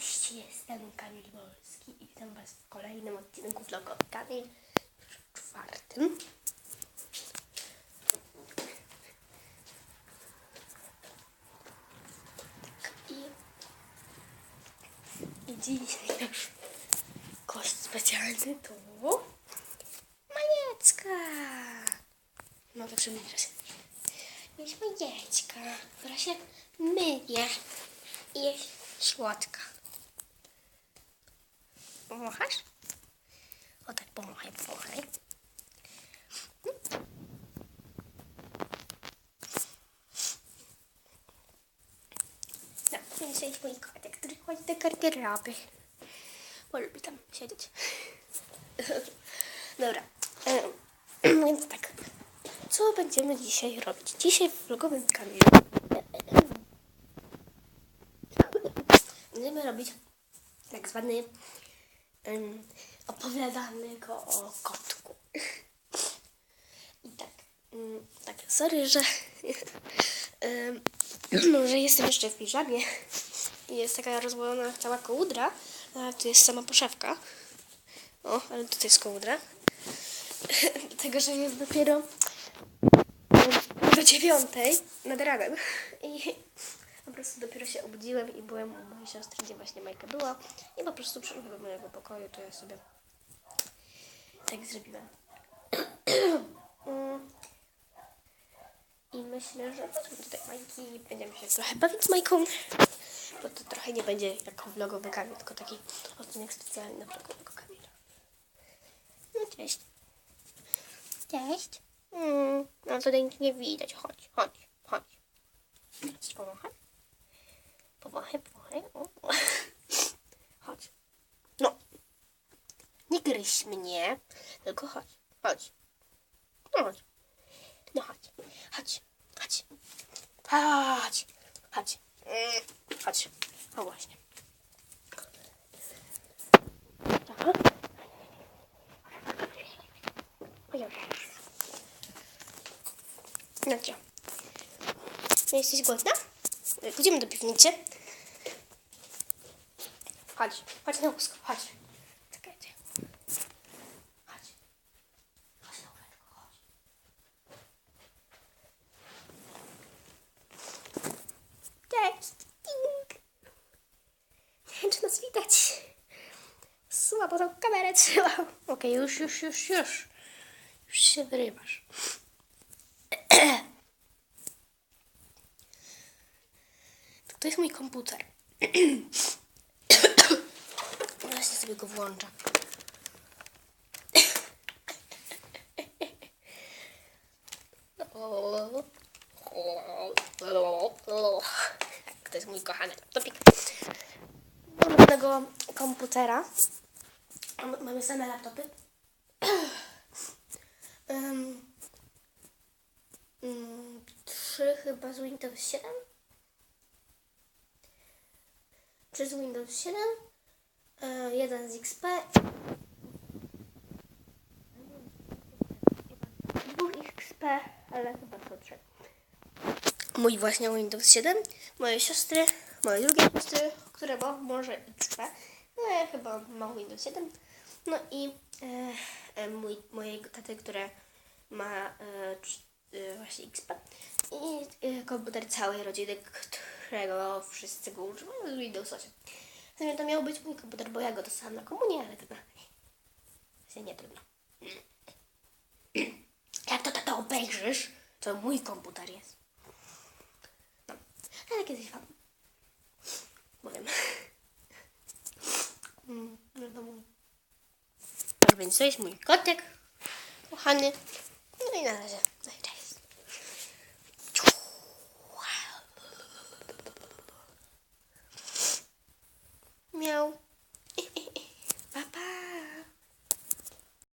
Cześć, jestem Kamil Wolski i witam Was w kolejnym odcinku vlogu Kamil, już czwartym. Tak i, i dzisiaj nasz gość specjalny to Majecka. Mogę przybliżyć. Jest Majecka, która się myje i jest słodka. Pomochasz? O tak, pomachaj, pomachaj. No, więc jest mój kotek, który chodzi do garderoby. Bo lubi tam siedzieć. Dobra, więc tak. Co będziemy dzisiaj robić? Dzisiaj w vlogowym kamieniu będziemy robić tak zwany um, opowiadanego o kotku. I tak, um, tak, sorry, że, um, że jestem jeszcze w piżamie i jest taka rozłożona cała kołdra, a tu jest sama poszewka. O, ale tutaj jest kołdra. Dlatego, że jest dopiero do dziewiątej nad ranem. I po prostu dopiero się obudziłem i byłem u mojej siostry, gdzie właśnie Majka była. I po prostu przyszedłem do mojego pokoju, to ja sobie tak zrobiłem. I myślę, że wezmę tutaj Majki i będziemy się trochę bawić z Majką. Bo to trochę nie będzie jako vlogowy Kamil, tylko taki odcinek specjalny na vlogowego Kamila. No cześć. Cześć. Mm, no tutaj nic nie widać. Chodź, chodź, chodź. Chcesz pomachać? Pomachaj. O. Chodź. No. Nie gryź mnie, tylko chodź, chodź. No chodź. No chodź, chodź, chodź. Chodź, chodź. Mm, Chodź. O właśnie. Ojej. No co? No Jesteś głodna? Pójdziemy do piwnicy. Chodź, chodź na łóżko, chodź. Czekajcie. Chodź. Chodź na łóżko, chodź. Cześć. Ding. Nie wiem, czy nas widać. Słabo tą kamerę trzymam. Okej, już, już, już, już. Już się wyrywasz. To jest mój komputer. Sobie go włączę. To jest mój kochany laptopik. Mamy tego komputera. Mamy- same laptopy. Um, um, trzy chyba z Windows 7. przez Windows 7, e, jeden z XP, dwóch XP, ale chyba to trzy. Mój właśnie Windows 7, moje siostry, moje drugie siostry, które ma może XP, no ja chyba mam Windows 7, no i e, e, mój, mojego taty, które ma e, e, właśnie XP i e, komputer całej rodziny, którego wszyscy go używają Windows 8. Sumie to miał być mój komputer, bo ja go dostałam na komunię, ale to się nie trudno. Jak to tato obejrzysz, to mój komputer jest. No, ale kiedyś wam powiem. Mm, No to mój. Tak więc to jest mój kotek, kochany. No i na razie.